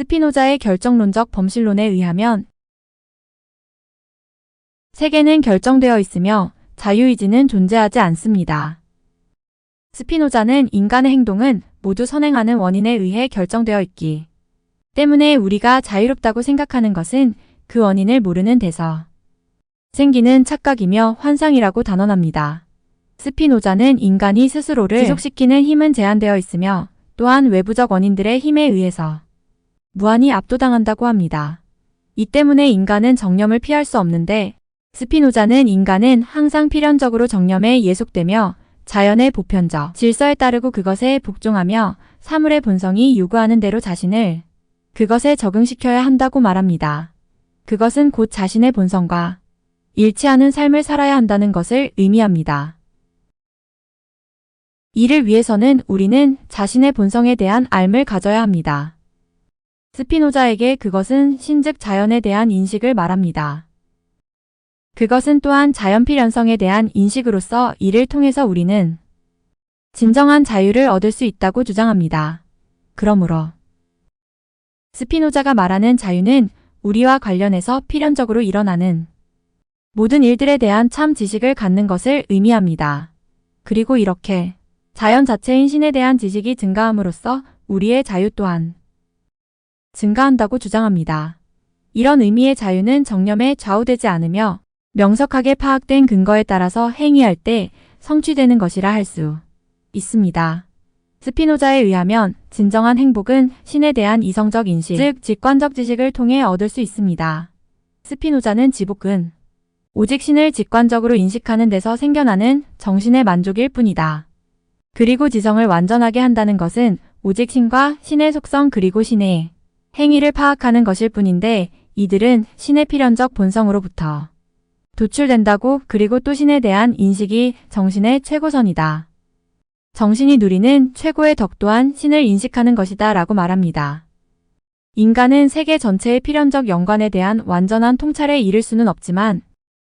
스피노자의 결정론적 범실론에 의하면 세계는 결정되어 있으며 자유의지는 존재하지 않습니다. 스피노자는 인간의 행동은 모두 선행하는 원인에 의해 결정되어 있기 때문에 우리가 자유롭다고 생각하는 것은 그 원인을 모르는 데서 생기는 착각이며 환상이라고 단언합니다. 스피노자는 인간이 스스로를 지속시키는 힘은 제한되어 있으며 또한 외부적 원인들의 힘에 의해서 무한히 압도당한다고 합니다. 이 때문에 인간은 정념을 피할 수 없는데 스피노자는 인간은 항상 필연적으로 정념에 예속되며 자연의 보편적 질서에 따르고 그것에 복종하며 사물의 본성이 요구하는 대로 자신을 그것에 적응시켜야 한다고 말합니다. 그것은 곧 자신의 본성과 일치하는 삶을 살아야 한다는 것을 의미합니다. 이를 위해서는 우리는 자신의 본성에 대한 알을 가져야 합니다. 스피노자에게 그것은 신즉 자연에 대한 인식을 말합니다. 그것은 또한 자연 필연성에 대한 인식으로서 이를 통해서 우리는 진정한 자유를 얻을 수 있다고 주장합니다. 그러므로 스피노자가 말하는 자유는 우리와 관련해서 필연적으로 일어나는 모든 일들에 대한 참 지식을 갖는 것을 의미합니다. 그리고 이렇게 자연 자체인 신에 대한 지식이 증가함으로써 우리의 자유 또한 증가한다고 주장합니다. 이런 의미의 자유는 정념에 좌우되지 않으며 명석하게 파악된 근거에 따라서 행위할 때 성취되는 것이라 할 수 있습니다. 스피노자에 의하면 진정한 행복은 신에 대한 이성적 인식, 즉 직관적 지식을 통해 얻을 수 있습니다. 스피노자는 지복은 오직 신을 직관적으로 인식하는 데서 생겨나는 정신의 만족일 뿐이다. 그리고 지성을 완전하게 한다는 것은 오직 신과 신의 속성 그리고 신의 행위를 파악하는 것일 뿐인데 이들은 신의 필연적 본성으로부터 도출된다고 그리고 또 신에 대한 인식이 정신의 최고선이다. 정신이 누리는 최고의 덕 또한 신을 인식하는 것이다 라고 말합니다. 인간은 세계 전체의 필연적 연관에 대한 완전한 통찰에 이를 수는 없지만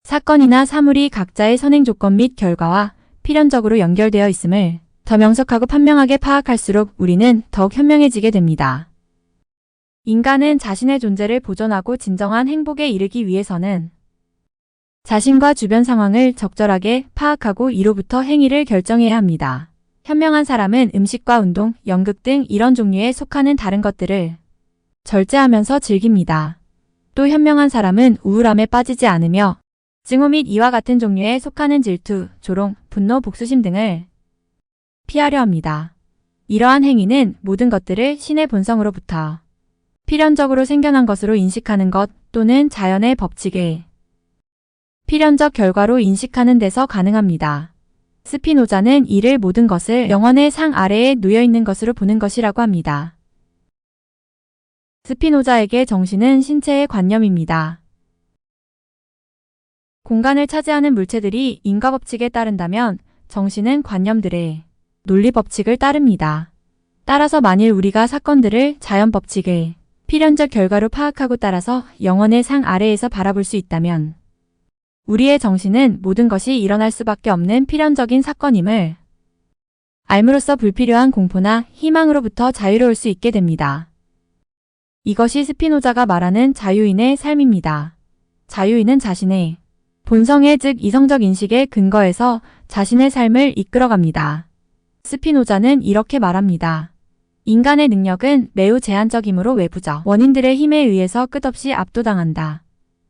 사건이나 사물이 각자의 선행 조건 및 결과와 필연적으로 연결되어 있음을 더 명석하고 판명하게 파악할수록 우리는 더욱 현명해지게 됩니다. 인간은 자신의 존재를 보존하고 진정한 행복에 이르기 위해서는 자신과 주변 상황을 적절하게 파악하고 이로부터 행위를 결정해야 합니다. 현명한 사람은 음식과 운동, 연극 등 이런 종류에 속하는 다른 것들을 절제하면서 즐깁니다. 또 현명한 사람은 우울함에 빠지지 않으며 증오 및 이와 같은 종류에 속하는 질투, 조롱, 분노, 복수심 등을 피하려 합니다. 이러한 행위는 모든 것들을 신의 본성으로부터 필연적으로 생겨난 것으로 인식하는 것 또는 자연의 법칙에 필연적 결과로 인식하는 데서 가능합니다. 스피노자는 이를 모든 것을 영원의 상 아래에 놓여 있는 것으로 보는 것이라고 합니다. 스피노자에게 정신은 신체의 관념입니다. 공간을 차지하는 물체들이 인과 법칙에 따른다면 정신은 관념들의 논리 법칙을 따릅니다. 따라서 만일 우리가 사건들을 자연 법칙의 필연적 결과로 파악하고 따라서 영원의 상 아래에서 바라볼 수 있다면 우리의 정신은 모든 것이 일어날 수밖에 없는 필연적인 사건임을 알므로써 불필요한 공포나 희망으로부터 자유로울 수 있게 됩니다. 이것이 스피노자가 말하는 자유인의 삶입니다. 자유인은 자신의 본성의 즉 이성적 인식에 근거해서 자신의 삶을 이끌어갑니다. 스피노자는 이렇게 말합니다. 인간의 능력은 매우 제한적이므로 외부적 원인들의 힘에 의해서 끝없이 압도당한다.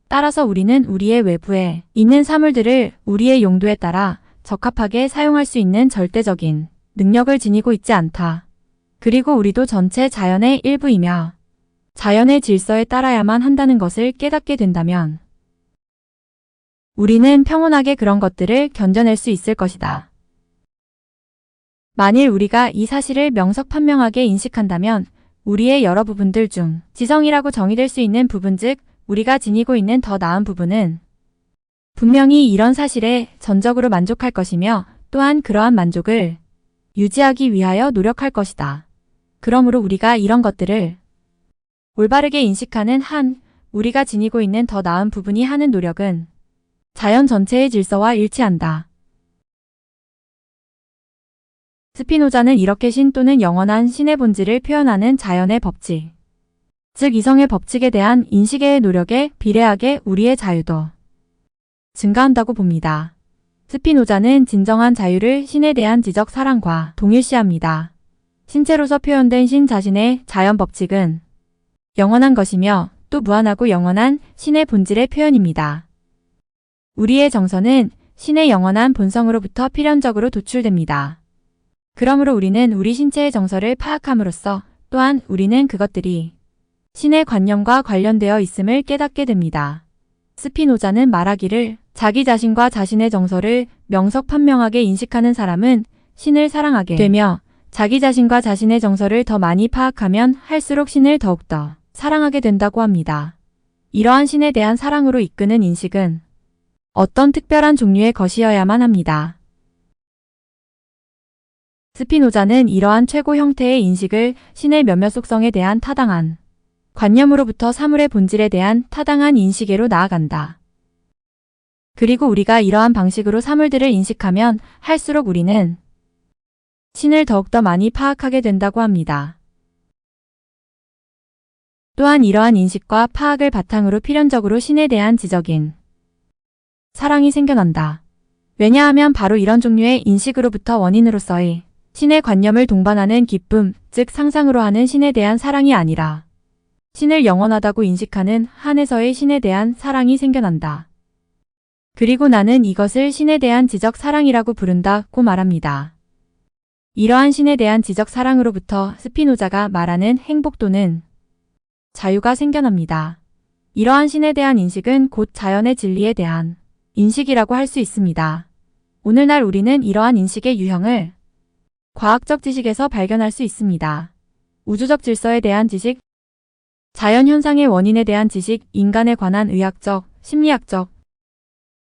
따라서 우리는 우리의 외부에 있는 사물들을 우리의 용도에 따라 적합하게 사용할 수 있는 절대적인 능력을 지니고 있지 않다. 그리고 우리도 전체 자연의 일부이며 자연의 질서에 따라야만 한다는 것을 깨닫게 된다면 우리는 평온하게 그런 것들을 견뎌낼 수 있을 것이다. 만일 우리가 이 사실을 명석판명하게 인식한다면 우리의 여러 부분들 중 지성이라고 정의될 수 있는 부분 즉 우리가 지니고 있는 더 나은 부분은 분명히 이런 사실에 전적으로 만족할 것이며 또한 그러한 만족을 유지하기 위하여 노력할 것이다. 그러므로 우리가 이런 것들을 올바르게 인식하는 한 우리가 지니고 있는 더 나은 부분이 하는 노력은 자연 전체의 질서와 일치한다. 스피노자는 이렇게 신 또는 영원한 신의 본질을 표현하는 자연의 법칙, 즉 이성의 법칙에 대한 인식의 노력에 비례하게 우리의 자유도 증가한다고 봅니다. 스피노자는 진정한 자유를 신에 대한 지적 사랑과 동일시합니다. 신체로서 표현된 신 자신의 자연 법칙은 영원한 것이며 또 무한하고 영원한 신의 본질의 표현입니다. 우리의 정서는 신의 영원한 본성으로부터 필연적으로 도출됩니다. 그러므로 우리는 우리 신체의 정서를 파악함으로써 또한 우리는 그것들이 신의 관념과 관련되어 있음을 깨닫게 됩니다. 스피노자는 말하기를 자기 자신과 자신의 정서를 명석판명하게 인식하는 사람은 신을 사랑하게 되며 자기 자신과 자신의 정서를 더 많이 파악하면 할수록 신을 더욱더 사랑하게 된다고 합니다. 이러한 신에 대한 사랑으로 이끄는 인식은 어떤 특별한 종류의 것이어야만 합니다. 스피노자는 이러한 최고 형태의 인식을 신의 몇몇 속성에 대한 타당한 관념으로부터 사물의 본질에 대한 타당한 인식에로 나아간다. 그리고 우리가 이러한 방식으로 사물들을 인식하면 할수록 우리는 신을 더욱더 많이 파악하게 된다고 합니다. 또한 이러한 인식과 파악을 바탕으로 필연적으로 신에 대한 지적인 사랑이 생겨난다. 왜냐하면 바로 이런 종류의 인식으로부터 원인으로서의 신의 관념을 동반하는 기쁨, 즉 상상으로 하는 신에 대한 사랑이 아니라 신을 영원하다고 인식하는 한에서의 신에 대한 사랑이 생겨난다. 그리고 나는 이것을 신에 대한 지적 사랑이라고 부른다고 말합니다. 이러한 신에 대한 지적 사랑으로부터 스피노자가 말하는 행복 또는 자유가 생겨납니다. 이러한 신에 대한 인식은 곧 자연의 진리에 대한 인식이라고 할 수 있습니다. 오늘날 우리는 이러한 인식의 유형을 과학적 지식에서 발견할 수 있습니다. 우주적 질서에 대한 지식, 자연 현상의 원인에 대한 지식, 인간에 관한 의학적, 심리학적,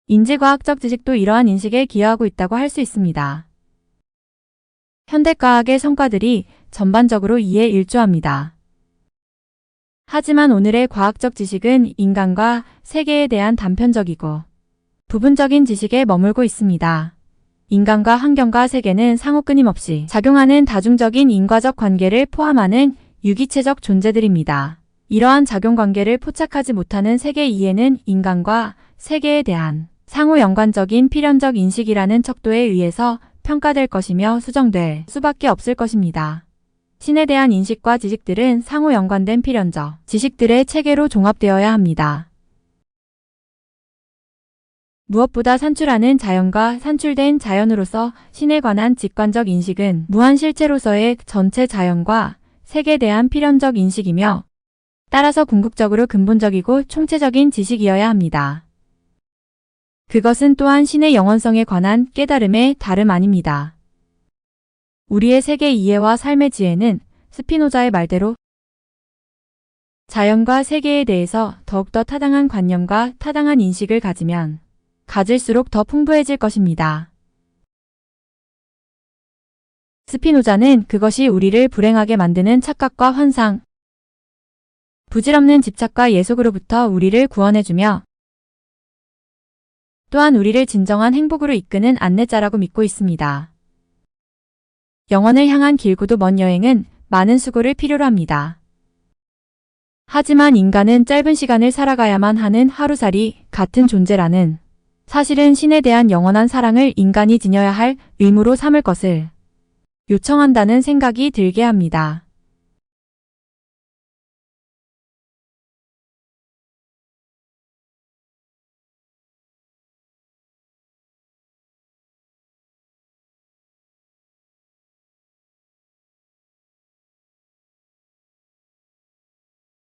인지과학적 지식도 이러한 인식에 기여하고 있다고 할 수 있습니다. 현대과학의 성과들이 전반적으로 이에 일조합니다. 하지만 오늘의 과학적 지식은 인간과 세계에 대한 단편적이고 부분적인 지식에 머물고 있습니다. 인간과 환경과 세계는 상호 끊임없이 작용하는 다중적인 인과적 관계를 포함하는 유기체적 존재들입니다. 이러한 작용 관계를 포착하지 못하는 세계 이해는 인간과 세계에 대한 상호 연관적인 필연적 인식이라는 척도에 의해서 평가될 것이며 수정될 수밖에 없을 것입니다. 신에 대한 인식과 지식들은 상호 연관된 필연적 지식들의 체계로 종합되어야 합니다. 무엇보다 산출하는 자연과 산출된 자연으로서 신에 관한 직관적 인식은 무한 실체로서의 전체 자연과 색에 대한 필연적 인식이며 따라서 궁극적으로 근본적이고 총체적인 지식이어야 합니다. 그것은 또한 신의 영원성에 관한 깨달음의 다름 아닙니다. 우리의 세계 이해와 삶의 지혜는 스피노자의 말대로 자연과 세계에 대해서 더욱더 타당한 관념과 타당한 인식을 가지면 가질수록 더 풍부해질 것입니다. 스피노자는 그것이 우리를 불행하게 만드는 착각과 환상, 부질없는 집착과 예속으로부터 우리를 구원해주며 또한 우리를 진정한 행복으로 이끄는 안내자라고 믿고 있습니다. 영원을 향한 길고도 먼 여행은 많은 수고를 필요로 합니다. 하지만 인간은 짧은 시간을 살아가야만 하는 하루살이 같은 존재라는 사실은 신에 대한 영원한 사랑을 인간이 지녀야 할 의무로 삼을 것을 요청한다는 생각이 들게 합니다.